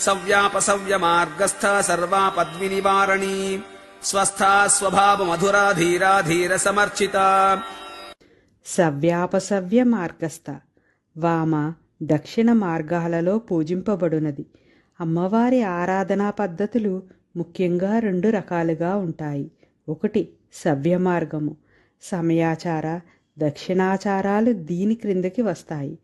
సవ్యాపసవ్య మార్గస్థ సర్వాపద్వినివారణీ స్వస్థా స్వభావ మధురా ధీరా ధీర సమర్చిత సవ్యాపసవ్య మార్గస్థ వామ దక్షిణ మార్గాలలో పూజింపబడునది. అమ్మవారి ఆరాధనా పద్ధతులు ముఖ్యంగా రెండు రకాలుగా ఉంటాయి. ఒకటి సవ్య మార్గము సమయాచార దక్షిణాచారాలు దీని క్రిందకి వస్తాయి.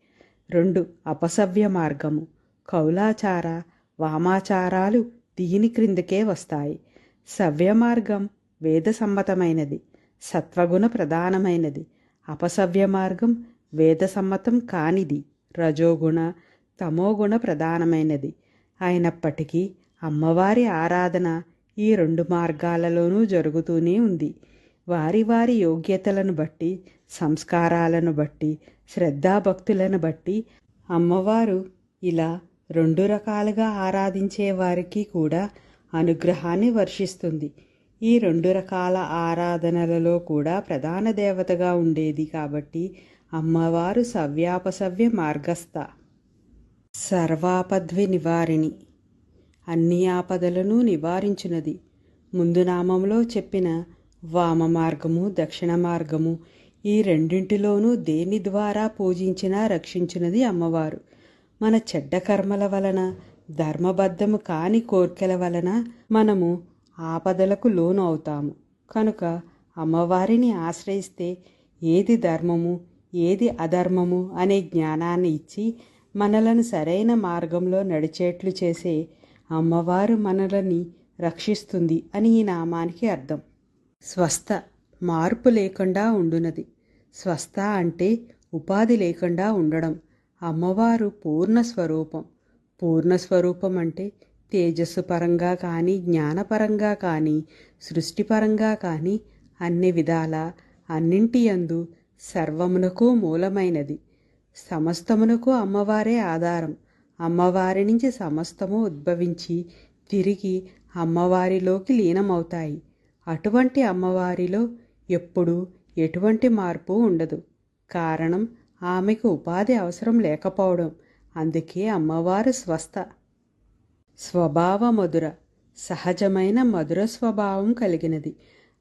రెండు అపసవ్య మార్గము కౌలాచార వామాచారాలు దీని క్రిందకే వస్తాయి. సవ్య మార్గం వేదసమ్మతమైనది. సత్వగుణ ప్రధానమైనది. అపసవ్య మార్గం వేదసమ్మతం కానిది. రజోగుణ తమోగుణ ప్రధానమైనది. అయినప్పటికీ అమ్మవారి ఆరాధన ఈ రెండు మార్గాలలోనూ జరుగుతూనే ఉంది. వారి వారి యోగ్యతలను బట్టి సంస్కారాలను బట్టి శ్రద్ధాభక్తులను బట్టి అమ్మవారు ఇలా రెండు రకాలుగా ఆరాధించే వారికి కూడా అనుగ్రహాన్ని వర్షిస్తుంది. ఈ రెండు రకాల ఆరాధనలలో కూడా ప్రధాన దేవతగా ఉండేది కాబట్టి అమ్మవారు సవ్యాపసవ్య మార్గస్థ. సర్వాపద్వి నివారిణి. అన్ని ఆపదలను నివారించునది. ముందు నామంలో చెప్పిన వామ మార్గము దక్షిణ మార్గము ఈ రెండింటిలోనూ దేని ద్వారా పూజించినా రక్షించినది అమ్మవారు. మన చెడ్డ కర్మల వలన ధర్మబద్ధము కాని కోర్కెల వలన మనము ఆపదలకు లోను అవుతాము. కనుక అమ్మవారిని ఆశ్రయిస్తే ఏది ధర్మము ఏది అధర్మము అనే జ్ఞానాన్ని ఇచ్చి మనలను సరైన మార్గంలో నడిచేట్లు చేసే అమ్మవారు మనలని రక్షిస్తుంది అని ఈ నామానికి అర్థం. స్వస్థ మార్పు లేకుండా ఉండునది. స్వస్థ అంటే ఉపాధి లేకుండా ఉండడం. అమ్మవారు పూర్ణ స్వరూపం. పూర్ణ స్వరూపం అంటే తేజస్సు పరంగా కానీ జ్ఞానపరంగా కానీ సృష్టిపరంగా కానీ అన్ని విధాల అన్నింటి యందు సర్వమునకు మూలమైనది. సమస్తమునకు అమ్మవారే ఆధారం. అమ్మవారి నుంచి సమస్తము ఉద్భవించి తిరిగి అమ్మవారిలోకి లీనమవుతాయి. అటువంటి అమ్మవారిలో ఎప్పుడూ ఎటువంటి మార్పు ఉండదు. కారణం ఆమెకు ఉపాధి అవసరం లేకపోవడం. అందుకే అమ్మవారు స్వస్థ. స్వభావ మధుర. సహజమైన మధుర స్వభావం కలిగినది.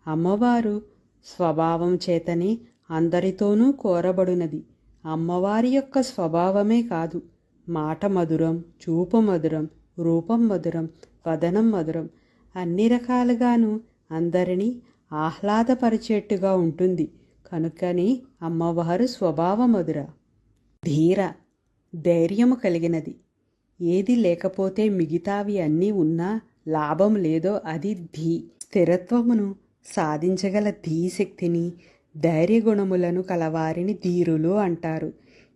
అమ్మవారు స్వభావం చేతనే అందరితోనూ కోరబడునది. అమ్మవారి యొక్క స్వభావమే కాదు. మాట మధురం చూపు మధురం రూపం మధురం వదనం మధురం అన్ని రకాలుగాను అందరినీ ఆహ్లాదపరిచేట్టుగా ఉంటుంది. కనుకని అమ్మవారు స్వభావ మధుర ధీర ధైర్యము కలిగినది. ఏది లేకపోతే మిగతావి అన్నీ ఉన్నా లాభం లేదో అది ధీ. స్థిరత్వమును సాధించగల ధీశక్తిని ధైర్యగుణములను కలవారిని ధీరులు అంటారు.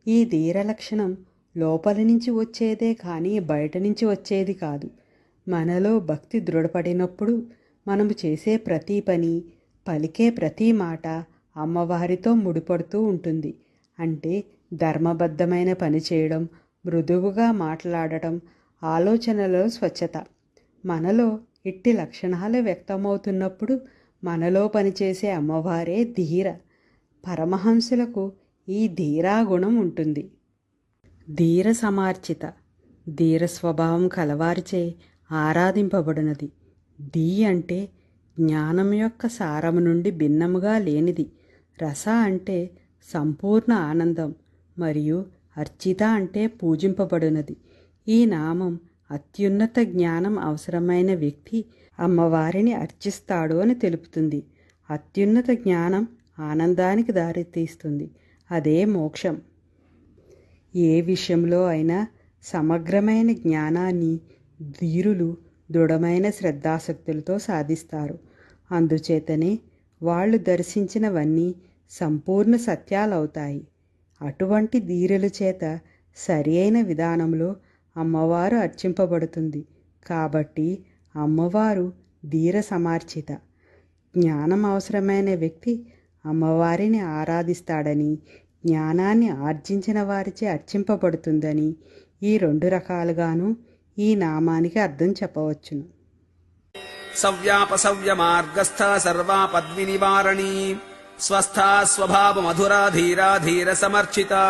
ఈ ధీర లక్షణం లోపల నుంచి వచ్చేదే కానీ బయట నుంచి వచ్చేది కాదు. మనలో భక్తి దృఢపడినప్పుడు మనము చేసే ప్రతి పని పలికే ప్రతి మాట అమ్మవారితో ముడిపడుతూ ఉంటుంది. అంటే ధర్మబద్ధమైన పని చేయడం మృదువుగా మాట్లాడటం ఆలోచనలో స్వచ్ఛత. మనలో ఇట్టి లక్షణాలు వ్యక్తమవుతున్నప్పుడు మనలో పనిచేసే అమ్మవారే ధీర. పరమహంసులకు ఈ ధీరా గుణం ఉంటుంది. ధీర సమార్చిత ధీర స్వభావం కలవారిచే ఆరాధింపబడినది. ధీ అంటే జ్ఞానం యొక్క సారము నుండి భిన్నముగా లేనిది. రస అంటే సంపూర్ణ ఆనందం మరియు అర్చిత అంటే పూజింపబడినది. ఈ నామం అత్యున్నత జ్ఞానం అవసరమైన వ్యక్తి అమ్మవారిని అర్చిస్తాడు అని తెలుపుతుంది. అత్యున్నత జ్ఞానం ఆనందానికి దారితీస్తుంది. అదే మోక్షం. ఏ విషయంలో అయినా సమగ్రమైన జ్ఞానాన్ని ధీరులు దృఢమైన శ్రద్ధాసక్తులతో సాధిస్తారు. అందుచేతనే వాళ్ళు దర్శించినవన్నీ సంపూర్ణ సత్యాలవుతాయి. అటువంటి ధీరుల చేత సరి అయిన విధానంలో అమ్మవారు అర్చింపబడుతుంది. కాబట్టి అమ్మవారు ధీర సమార్చిత. జ్ఞానం అవసరమైన వ్యక్తి అమ్మవారిని ఆరాధిస్తాడని జ్ఞానాన్ని ఆర్జించిన వారిచే అర్చింపబడుతుందని ఈ రెండు రకాలుగాను ఈ నామానికి అర్థం చెప్పవచ్చును. సవ్యాపసవ్య మార్గస్థ సర్వాపద్వినివారణీ నివారణీ स्वस्था स्वभावमधुरा धीरा धीरसमर्चिता।